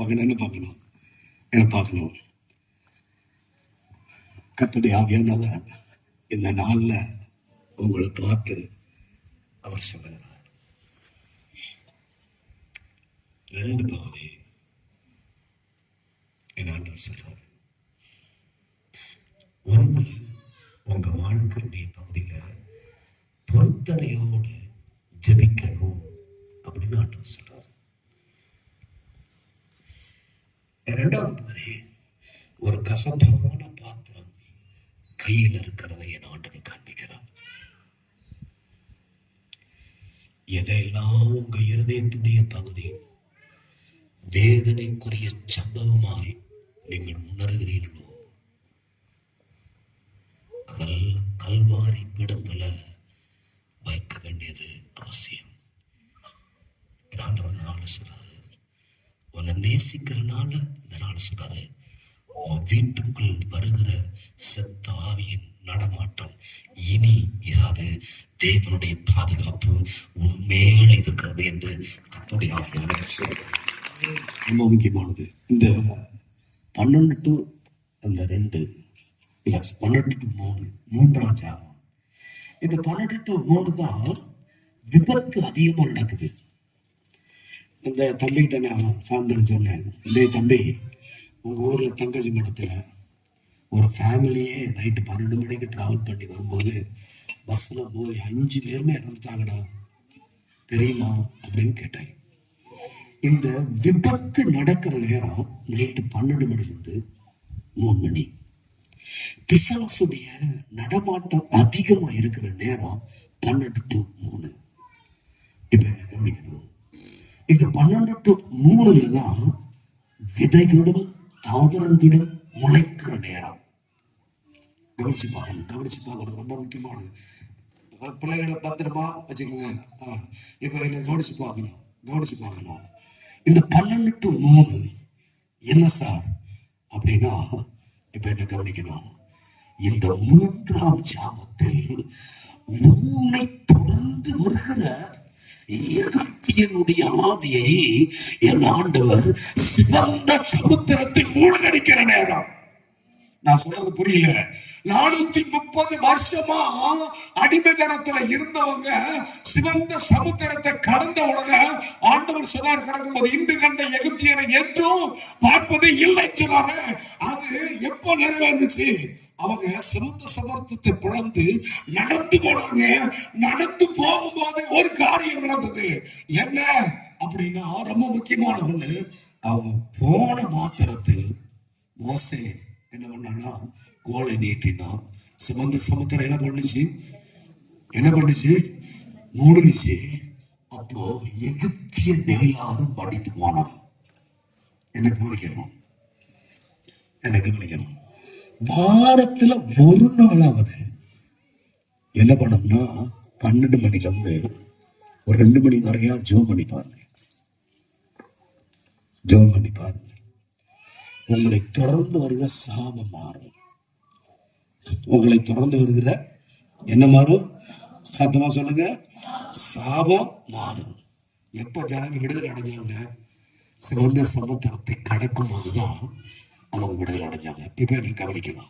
பார்க்கணும் என்ன பார்க்கணும்? என்ன பார்க்கணும்? கத்தடி ஆவியானவர் இந்த நாள்ல உங்களை பார்த்து அவர் சொல்லுகிறார். ரெண்டு பகுதி என் ஆண்டவர் சொல்றாரு. ஒன்று உங்க வாழ்க்கையுடைய பகுதியில பொருத்தனையோடு ஜபிக்கணும் அப்படின்னு ஆண்டவர் சொல்றாரு. இரண்டாவது பகுதி ஒரு கசப்பான பாத்திரம் கையில் இருக்கிறதை என் ஆண்டவர் காண்பிக்கிறார். எதையெல்லாம் உங்க இருதயத்துடைய பகுதி வேதனைக்குரிய சம்பவமாய் நீங்கள் உணர்கிறீர்களோ அதெல்லாம் கல்வாரி பீடத்துல வைக்க வேண்டியது அவசியம். ஆண்டவர் ஆலோசனை உன்னை நேசிக்கிறனால இந்த நாள் சொல்றாரு உன் வீட்டுக்குள் வருகிற செத்த ஆவியின் நடமாட்டம் இனி இராது. தேவனுடைய பாதுகாப்பு உண்மையில் இருக்கிறது என்று கத்துடைய ஆவியான சொல்றார். ரொம்ப முக்கியமானது. இந்த பன்னெண்டு டு அந்த ரெண்டு பிளஸ் பன்னெண்டு டு மூணு மூன்றாம் ஜாகம் இந்த பன்னெண்டு டு மூணு தான் விபத்து அதிகமாக நடக்குது. இந்த தம்பிக்கிட்ட நான் சார்ந்து சொன்னேன். டே தம்பி உங்கள் ஊரில் தங்கச்சி மடத்தில் ஒரு ஃபேமிலியே நைட்டு பன்னெண்டு மணிக்கு ட்ராவல் பண்ணி வரும்போது பஸ்ஸில் போய் அஞ்சு பேருமே இறந்துட்டாங்கடா. தெரியுமா? அப்படின்னு கேட்டேன் இந்த விபத்து நடக்கிற நேரம் நைட்டு பன்னெண்டு மணிலிருந்து மூணு மணி. பிசாசுடைய நடமாட்டம் அதிகமாக இருக்கிற நேரம் பன்னெண்டு டு மூணு. இந்த பன்னெண்டு டு மூணுல தான் விதைகளும் தாவரங்களும் முளைக்கிற நேரம். கவனிச்சு பார்க்கணும் கவனிச்சு பார்க்கணும் ரொம்ப முக்கியமானது. பிள்ளைகளை பத்திரமா வச்சுக்கோங்க. ஆஹ் இப்ப என்ன கவனிச்சு பார்க்கணும் கவனிச்சு பார்க்கணும். இந்த பன்னெண்டு டு மூணு என்ன சார்? அப்படின்னா இப்ப என்ன கவனிக்கணும்? இந்த மூன்றாம் சாமத்தில் உன்னை தொடர்ந்து வருகிற எகிப்தியனுடைய ஆவியை என் ஆண்டவர் சிவந்த சமுத்திரத்தில் மூழ்கடிக்கிற நேரம். நான் சொல்றது புரியல. நானூத்தி முப்பது வருஷமா அடிமைதனத்துல இருந்தவங்க சிவந்த சமுத்திரத்தை கடந்த உடனே ஆண்டவர் சொன்னார் கிடக்கும்போது இன்று கண்ட எகிப்தியனை என்றும் பார்ப்பது இல்லை சொன்னாரு. அது எப்போ நிறைவேறுச்சு? அவங்க சிவந்த சமர்த்தத்தை பிளந்து நடந்து போனாங்க. நடந்து போகும்போது ஒரு காரியம் நடந்தது. என்ன அப்படின்னா ரொம்ப முக்கியமான ஒண்ணு அவங்க போன மாத்திரத்தில் மோசே என்ன பண்ணான்னா கோலை நீட்டினான். சிவந்த சமுத்திரம் என்ன பண்ணுச்சு? என்ன பண்ணுச்சு? மூடுனுச்சு. அப்போ எகிப்திய எல்லாரும் படித்து போனான். என்ன கவனிக்கணும்? என்ன கவனிக்கணும்? வாரத்துல ஒரு நாளாவது என்ன பண்ணோம்னா பன்னெண்டு மணில இருந்து ஒரு ரெண்டு மணி வரையா ஜோம் பண்ணி பாருங்க. ஜோம் பண்ணி பாருங்க. உங்களை தொடர்ந்து வருகிற சாபம் மாறும். உங்களை தொடர்ந்து வருகிற என்ன மாறும்? சத்தமா சொல்லுங்க. சாபம் மாறும். எப்ப ஜனங்க விடுதலை அடைஞ்சாங்க? சிவந்த சமுத்திரத்தை கடக்கும் போதுதான் அவங்க விடுதலை அடைஞ்சாங்க. இப்ப எனக்கு கவனிக்கணும்.